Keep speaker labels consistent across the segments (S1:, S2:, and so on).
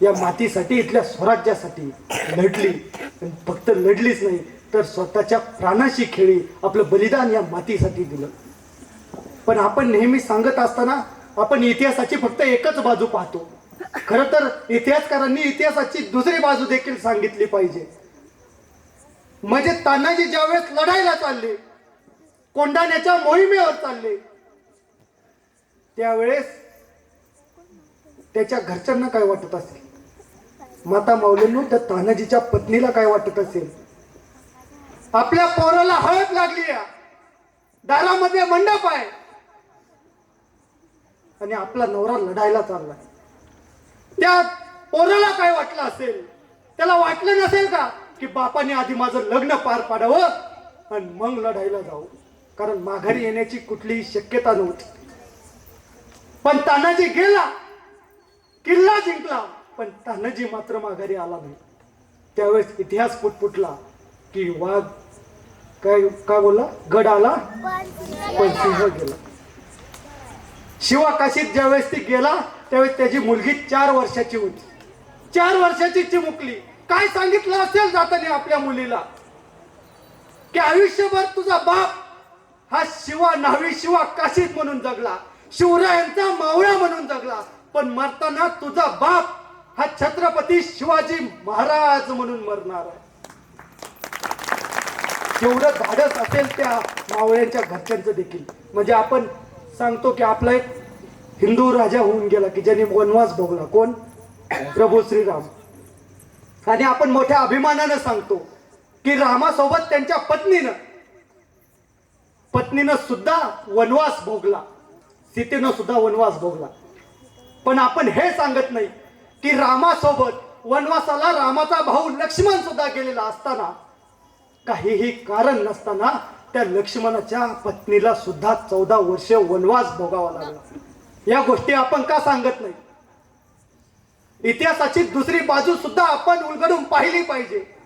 S1: या मातीसाठी इथल्या स्वराज्यासाठी लढली. फक्त लढलीच नाही तर स्वतःच्या प्राणाशी खेळी आपलं बलिदान या मातीसाठी दिलं. पण आपण नेहमी सांगत असताना आपण इतिहासाची फक्त एकच बाजू पाहतो. खर तर इतिहासकारांनी इतिहासाची दुसरी बाजू देखील सांगितली पाहिजे. म्हणजे तानाजी ज्यावेळेस लढायला चालले कोंडाण्याच्या मोहिमेवर चालले त्यावेळेस त्याच्या घरच्यांना काय वाटत असेल? माता माऊलींनो त्या तानाजीच्या पत्नीला काय वाटत असेल? आपल्या पोराला हळद लागली दारामध्ये मंडप आहे. आणि आपला नवरा लढायला चाललाय. त्या पोराला काय वाटलं असेल? त्याला वाटलं नसेल का की बापाने आधी माझं लग्न पार पाडावं आणि मग लढायला जाऊ? कारण माघारी येण्याची कुठलीही शक्यता नव्हती. पण तानाजी गेला किल्ला जिंकला. पण तानाजी मात्र माघारी आला नाही त्यावेळेस इतिहास पुटपुटला की वाघ काय काय बोलला? गड आला पण सिंह गेला. शिवाकाशीत ज्यावेळेस ती गेला त्यावेळेस त्याची मुलगी चार वर्षाची होती. चार वर्षाची चिमुकली काय सांगितलं असेल जाताना आपल्या मुलीला? की आयुष्यभर तुझा बाप हा शिवा न्हावी शिवा काशीत म्हणून जगला. शिवरायांचा मावळा म्हणून जगला. पण मरताना तुझा बाप हा छत्रपती शिवाजी महाराज म्हणून मरणार आहे. जेवढं धाडस असेल त्या मावळ्यांच्या घरच्यांचं देखील. म्हणजे आपण सांगतो की आपला एक हिंदू राजा होऊन गेला की ज्याने वनवास भोगला. कोण? प्रभू श्रीराम. आणि आपण मोठ्या अभिमानानं सांगतो की रामासोबत त्यांच्या पत्नीनं पत्नीनं सुद्धा वनवास भोगला. सीतेनं सुद्धा वनवास भोगला. पण आपण हे सांगत नाही की रामासोबत वनवासाला रामाचा भाऊ लक्ष्मण सुद्धा गेलेला असताना काहीही कारण नसताना त्या लक्ष्मणाच्या पत्नीला सुद्धा चौदा वर्ष वनवास भोगावा लागला. या गोष्टी आपण का सांगत नाही? इतिहासाची दुसरी बाजू सुद्धा आपण उलगडून पाहिली पाहिजे.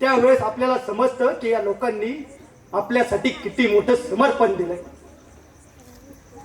S1: त्यावेळेस आपल्याला समजतं की या लोकांनी आपल्यासाठी किती मोठं समर्पण दिलंय.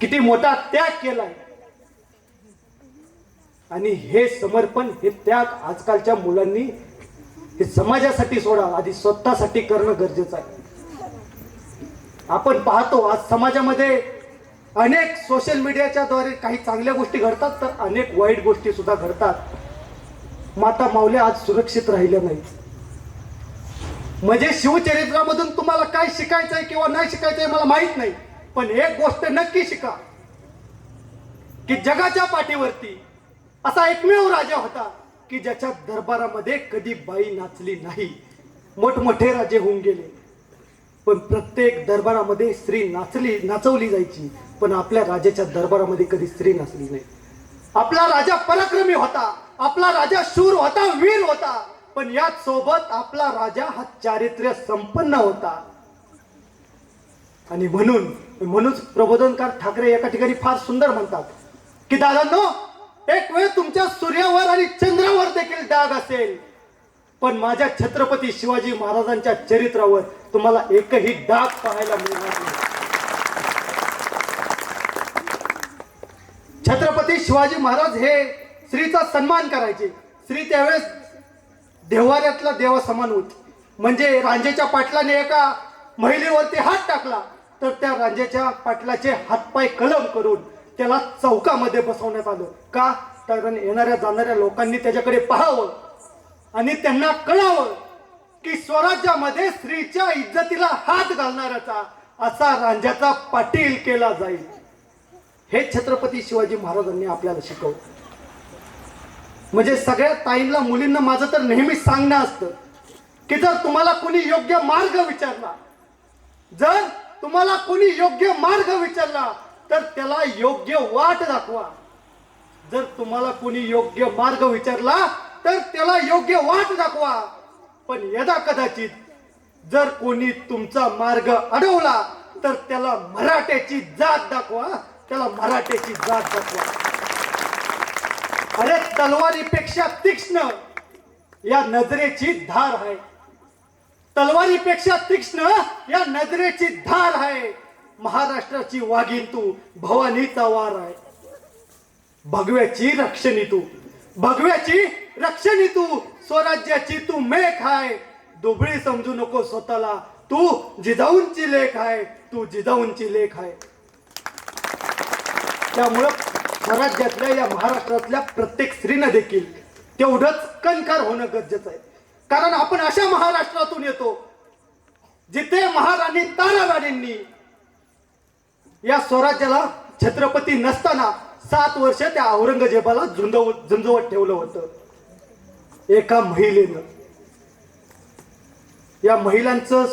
S1: किती मोठा त्याग केलाय. आणि हे समर्पण हे त्याग आजकालच्या मुलांनी हे समाजासाठी सोडा आधी स्वतःसाठी करणं गरजेचं आहे. आपण पाहतो आज समाजामध्ये अनेक सोशल मीडियाच्या द्वारे काही चांगल्या गोष्टी घडतात तर अनेक वाईट गोष्टी सुद्धा घडतात. माता माऊल्या आज सुरक्षित राहिल्या नाहीत. म्हणजे शिवचरित्रामधून तुम्हाला काय शिकायचंय किंवा नाही शिकायचंय मला माहीत नाही पण एक गोष्ट नक्की शिका की जगाच्या पाठीवरती असा एकमेव राजा होता की ज्याच्या दरबारामध्ये कधी बाई नाचली नाही. मोठमोठे राजे होऊन गेले. पण प्रत्येक दरबारामध्ये स्त्री नाचली नाचवली जायची. पण आपल्या राजाच्या दरबारामध्ये कधी स्त्री नाचली नाही. आपला राजा पराक्रमी होता. आपला राजा शूर होता वीर होता. पण याच सोबत आपला राजा हा चारित्र्य संपन्न होता. आणि म्हणून म्हणूनच प्रबोधनकार ठाकरे एका ठिकाणी फार सुंदर म्हणतात की दादांनो एक वेळ तुमच्या सूर्यावर आणि चंद्रावर देखील डाग असेल. पण माझ्या छत्रपती शिवाजी महाराजांच्या चरित्रावर तुम्हाला एकही डाग पाहायला मिळणार नाही. छत्रपती शिवाजी महाराज हे स्त्रीचा सन्मान करायचे. स्त्री त्यावेळेस देवाऱ्यातला देवा समान होत. म्हणजे रांजेच्या पाटलाने एका महिलेवरती हात टाकला तर त्या रांजेच्या पाटलाचे हातपाय कलम करून त्याला चौकामध्ये बसवण्यात आलं. का? कारण येणाऱ्या जाणाऱ्या लोकांनी त्याच्याकडे पाहावं आणि त्यांना कळावं की स्वराज्यामध्ये स्त्रीच्या इज्जतीला हात घालणाऱ्याचा असा रांजाचा पाटील केला जाईल. हे छत्रपती शिवाजी महाराजांनी आपल्याला शिकवलं. म्हणजे सगळ्या ताईंना मुलींना माझं तर नेहमी सांगणं असतं की जर तुम्हाला कोणी योग्य मार्ग विचारला जर तुम्हाला कोणी योग्य मार्ग विचारला तर त्याला योग्य वाट दाखवा. जर तुम्हाला कोणी योग्य मार्ग विचारला तर त्याला योग्य वाट दाखवा. पण यदा कदाचित जर कोणी तुमचा मार्ग अडवला तर त्याला मराठ्याची जात दाखवा. त्याला मराठ्याची जात दाखवा. अरे तलवारीपेक्षा तीक्ष्ण या नजरेची धार आहे. तलवारीपेक्षा तीक्ष्ण या नजरेची धार आहे. महाराष्ट्राची वाघीन तू भवानीचा वार आहे. भगव्याची रक्षणी तू भगव्याची रक्षणी तू स्वराज्याची तू मेघ आहे. दुबळी समजू नको स्वतःला तू जिजाऊंची लेख आहे तू जिजाऊंची लेख आहे. त्यामुळं स्वराज्यातल्या या महाराष्ट्रातल्या प्रत्येक स्त्रीनं देखील तेवढंच कणकार होणं गरजेचं आहे. कारण आपण अशा महाराष्ट्रातून येतो जिथे महाराणी ताराराणींनी या स्वराज्याला छत्रपती नसताना सात वर्ष त्या औरंगजेबाला झुंजव झुंजवत ठेवलं होतं. एका महिलेनं. या महिलांचं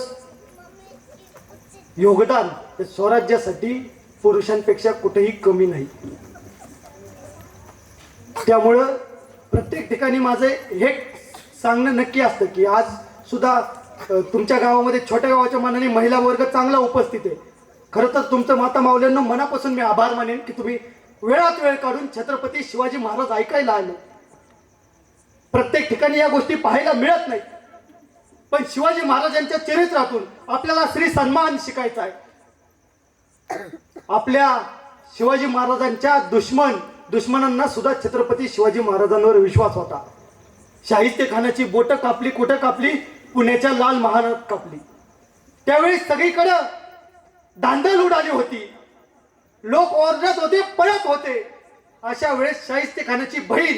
S1: योगदान हे स्वराज्यासाठी पुरुषांपेक्षा कुठेही कमी नाही. त्यामुळं प्रत्येक ठिकाणी माझं हे सांगणं नक्की असतं की आज सुद्धा तुमच्या गावामध्ये छोट्या गावाच्या मानाने महिला वर्ग चांगला उपस्थित आहे. खरं तर तुमचं माता मावल्यांना मनापासून मी आभार मानेन की तुम्ही वेळात वेळ काढून छत्रपती शिवाजी महाराज ऐकायला आले. प्रत्येक ठिकाणी या गोष्टी पाहायला मिळत नाही पण शिवाजी महाराजांच्या चरित्रातून आपल्याला श्री सन्मान शिकायचा आहे. आपल्या शिवाजी महाराजांच्या दुश्मन दुश्मनांना सुद्धा छत्रपती शिवाजी महाराजांवर विश्वास होता. शाहिस्ते खानाची बोटं कापली कुठं कापली? पुण्याच्या लाल महालात कापली. त्यावेळी सगळीकडं धांदल उडाली होती. लोक ओरडत होते पळत होते. अशा वेळेस शाहिस्ते खानाची बहीण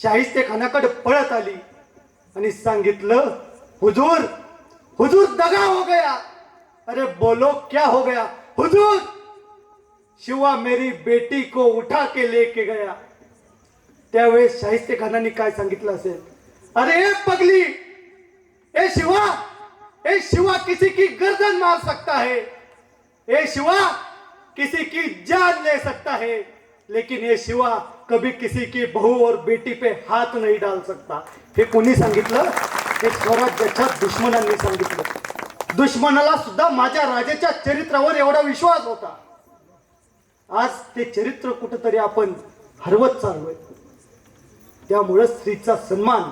S1: शाहिस्ते खानाकडे पळत आली आणि सांगितलं हुजूर हुजूर दगा हो गया. अरे बोलो क्या हो गया? हुजूर शिवा मेरी बेटी को उठा के लेके गया. त्यावेळेस शाहिस्ते खानाने काय सांगितलं असेल? अरे ए पगली ए शिवा ए शिवा किसी की गर्दन मार सकता है। ए शिवा किसी की जान ले सकता है। लेकिन ये शिवा कभी किसी की बहू और बेटी पे हाथ नहीं डाल सकता। हे कोणी सांगितलं? हे स्वराज्याच्या दुश्मनांनी सांगितलं. दुश्मनाला सुद्धा माझ्या राजाच्या चरित्रावर एवढा विश्वास होता. आज ते चरित्र कुठंतरी आपण हरवत चाललोय. त्यामुळं स्त्रीचा सन्मान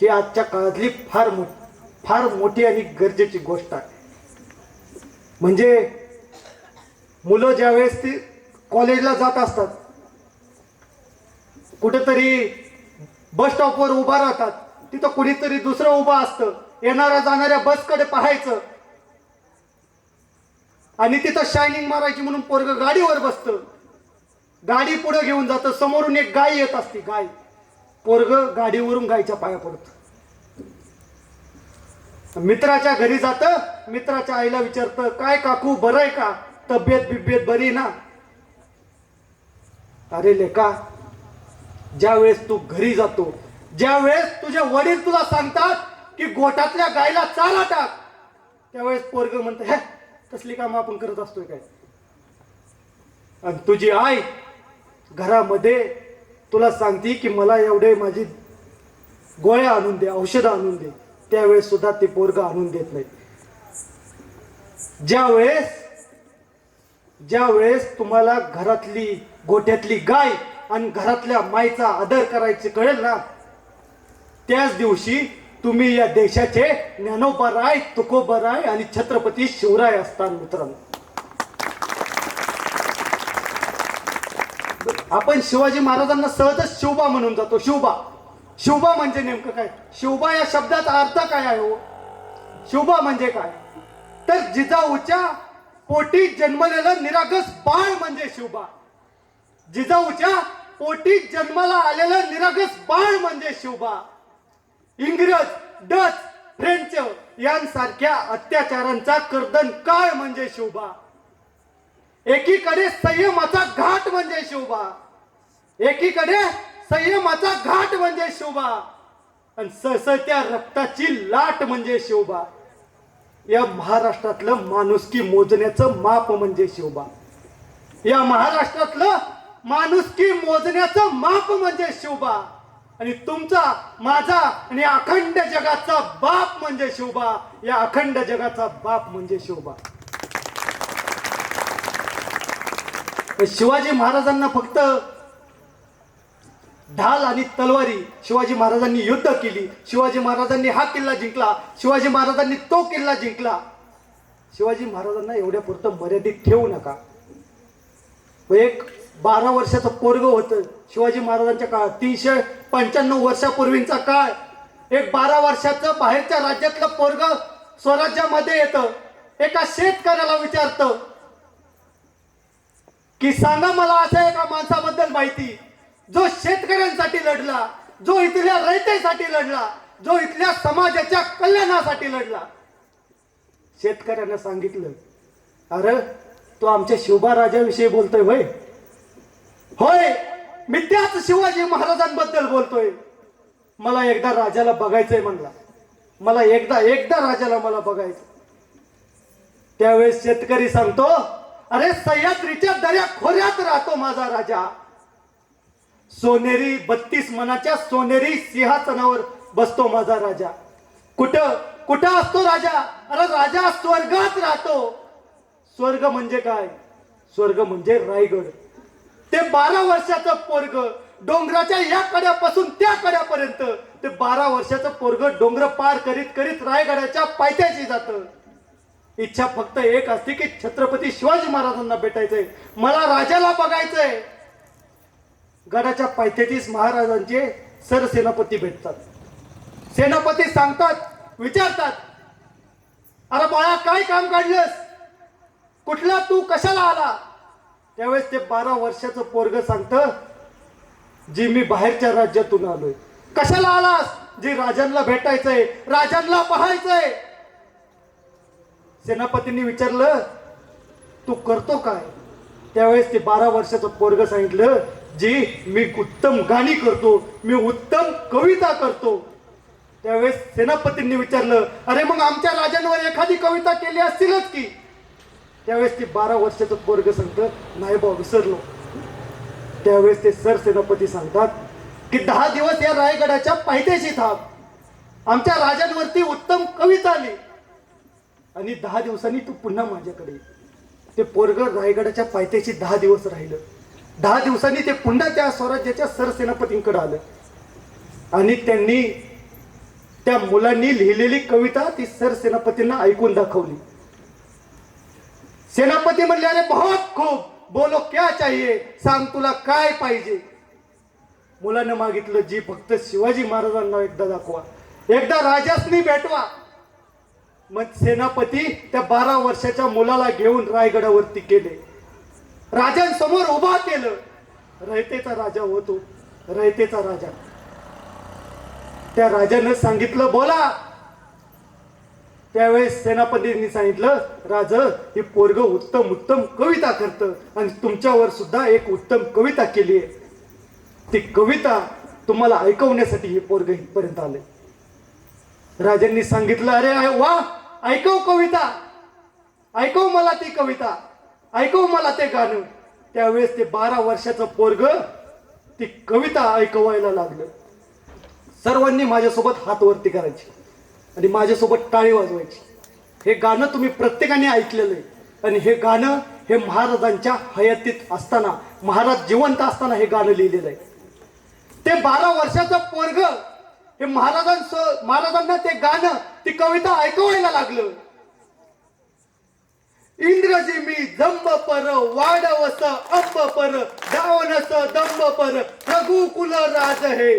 S1: ही आजच्या काळातली फार मोठी फार मोठी आणि गरजेची गोष्ट आहे. म्हणजे मुलं ज्यावेळेस ती कॉलेजला जात असतात कुठेतरी बस स्टॉपवर उभा राहतात तिथं कुणीतरी दुसरं उभं असतं येणाऱ्या जाणाऱ्या बसकडे पाहायचं. आणि तिथं शायनिंग मारायची म्हणून पोरग गाडीवर बसतं. गाडी पुढे घेऊन जातं समोरून एक गाय येत असते गाय. पोरग गाडीवरून गायच्या पाया पडतं. मित्राच्या घरी जातं मित्राच्या आईला विचारतं काय काकू बरं आहे का? तब्येत बिब्येत बरी ना? अरे लेका ज्या वेळेस तू घरी जातो ज्या वेळेस तुझे वडील तुला सांगतात की गोठातल्या गायला चारा टाक त्यावेळेस पोरग म्हणतं हे तसली कामं आपण करत असतोय काय? आणि तुझी आई घरामध्ये तुला सांगते की मला एवढे माझी गोळ्या आणून दे औषधं आणून दे त्यावेळेस सुद्धा ते पोरग आणून देत नाही. ज्या वेळेस ज्या वेळेस तुम्हाला घरातली गोठ्यातली गाय आणि घरातल्या माईचा आदर करायचे कळेल ना त्याच दिवशी तुम्ही या देशाचे ज्ञानोबराय तुकोबराय आणि छत्रपती शिवराय असतात मित्रांनो. आपण शिवाजी महाराजांना सहजच शिवबा म्हणून जातो शिवबा. शिवबा म्हणजे नेमकं काय? शिवबा या शब्दाचा अर्थ काय आहे हो? शिवबा म्हणजे काय? तर जिजाऊच्या पोटी जन्मलेलं निरागस बाळ म्हणजे शिवबा जिजाऊच्या पोटी जन्माला आलेलं निरागस बाळ म्हणजे शिवबा इंग्रज डच फ्रेंच यांसारख्या अत्याचारांचा कर्दन काळ म्हणजे शिवबा एकीकडे संयमाचा घाट म्हणजे शिवबा एकीकडे संयमाचा घाट म्हणजे शोभा. आणि ससत्या रक्ताची लाट म्हणजे शोभा. या महाराष्ट्रातलं माणुसकी मोजण्याचं माप म्हणजे शिवबा या महाराष्ट्रातलं माणुसकी मोजण्याचं माप म्हणजे शोभा. आणि तुमचा माझा आणि अखंड जगाचा बाप म्हणजे शिवबा या अखंड जगाचा बाप म्हणजे शोभा. शिवाजी महाराजांना फक्त ढाल आणि तलवारी शिवाजी महाराजांनी युद्ध केली. शिवाजी महाराजांनी हा किल्ला जिंकला. शिवाजी महाराजांनी तो किल्ला जिंकला. शिवाजी महाराजांना एवढ्या पुरतं मर्यादित ठेवू नका. एक बारा वर्षाचं पोरग होतं. शिवाजी महाराजांच्या काळात तीनशे पंच्याण्णव वर्षापूर्वींचा काळ. एक बारा वर्षाचं बाहेरच्या राज्यातलं पोरग स्वराज्यामध्ये येतं. एका शेतकऱ्याला विचारतं की सांगा मला असं एका माणसाबद्दल माहिती? जो शेतकऱ्यांसाठी लढला जो इथल्या रयतेसाठी लढला जो इथल्या समाजाच्या कल्याणासाठी लढला. शेतकऱ्यानं सांगितलं अरे तो आमच्या शिवबा राजाविषयी बोलतोय होय? होय मी त्याच शिवाजी महाराजांबद्दल बोलतोय. मला एकदा राजाला बघायचंय म्हणला. मला एकदा एकदा राजाला मला बघायचं त्यावेळेस शेतकरी सांगतो अरे सह्याद्रीच्या दर्या खोऱ्यात राहतो माझा राजा. सोनेरी बत्तीस मनाच्या सोनेरी सिंहासनावर बसतो माझा राजा. कुठं कुठं असतो राजा? अरे राजा स्वर्गात राहतो. स्वर्ग म्हणजे काय? स्वर्ग म्हणजे रायगड. ते बारा वर्षाचं पोरग डोंगराच्या या कड्यापासून त्या कड्यापर्यंत ते बारा वर्षाचं पोरग डोंगर पार करीत करीत रायगडाच्या पायथ्याशी जातं. इच्छा फक्त एक असते की छत्रपती शिवाजी महाराजांना भेटायचंय. मला राजाला बघायचंय. गडाच्या पायथ्याचीच महाराजांचे सरसेनापती भेटतात. सेनापती सांगतात विचारतात अरे बाळा काय काम काढलंस? कुठला तू? कशाला आला? त्यावेळेस ते बारा वर्षाचं पोरग सांगत जी मी बाहेरच्या राज्यातून आलोय. कशाला आलास? जी राजांना भेटायचंय राजांना पाहायचंय. सेनापतींनी विचारलं तू करतो काय? त्यावेळेस ते बारा वर्षाचं पोरग सांगितलं जी मी उत्तम गाणी करतो मी उत्तम कविता करतो. त्यावेळेस सेनापतींनी विचारलं अरे मग आमच्या राजांवर एखादी कविता केली असतीलच की? त्यावेळेस ते बारा वर्षाचं पोरग सांगतं नाही बा विसरलो. त्यावेळेस ते सर सेनापती सांगतात की दहा दिवस या रायगडाच्या पायथ्याशी थांब. आमच्या राजांवरती उत्तम कविता आली आणि दहा दिवसांनी तू पुन्हा माझ्याकडे ते पोरग रायगडाच्या पायथ्याशी दहा दिवस राहिलं. दहा दिवसांनी ते पुन्हा त्या स्वराज्याच्या सरसेनापतींकडे आलं. आणि त्यांनी त्या मुलांनी लिहिलेली कविता ती सरसेनापतींना ऐकून दाखवली. सेनापती म्हणले अरे बहुत खूप बोलो क्या चाहिए सांग तुला काय पाहिजे? मुलानं मागितलं जी फक्त शिवाजी महाराजांना एकदा दाखवा. एकदा राजासनी भेटवा. मग सेनापती त्या बारा वर्षाच्या मुलाला घेऊन रायगडावरती गेले. राजांसमोर उभा केलं. रयतेचा राजा होतो. रयतेचा राजा. त्या राजानं सांगितलं बोला. त्यावेळेस सेनापतींनी सांगितलं राज हे पोरग उत्तम उत्तम कविता करतं आणि तुमच्यावर सुद्धा एक उत्तम कविता केली आहे. ती कविता तुम्हाला ऐकवण्यासाठी हे पोरग इथपर्यंत आले राजांनी सांगितलं अरे अरे वा ऐकव कविता. ऐकव मला ती कविता. ऐकव मला ते गाणं. त्यावेळेस ते बारा वर्षाचं पोरग ती कविता ऐकवायला लागलं. सर्वांनी माझ्यासोबत हातवरती करायची आणि माझ्यासोबत टाळी वाजवायची. हे गाणं तुम्ही प्रत्येकाने ऐकलेलं आहे. आणि हे गाणं हे महाराजांच्या हयातीत असताना महाराज जिवंत असताना हे गाणं लिहिलेलं आहे. ते बारा वर्षाचं पोरग हे महाराजांस महाराजांना ते गाणं ती कविता ऐकवायला लागलं. इंग्रजी मी जंब पर वाडवस अंब पर दावनस दंब पर रघुकुल राज हे.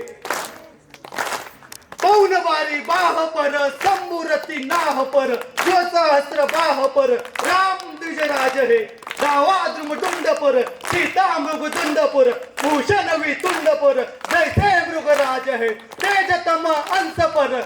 S1: पौन बारी बाह पर संमुरती नाह पर सहस्र बाह पर राम द्विजराज हे. दावाद्रुम तुंड पर सीता मृगदुंड पर भूषण वितुंड पर जैसे मृगराज हे. तेजतम अंश पर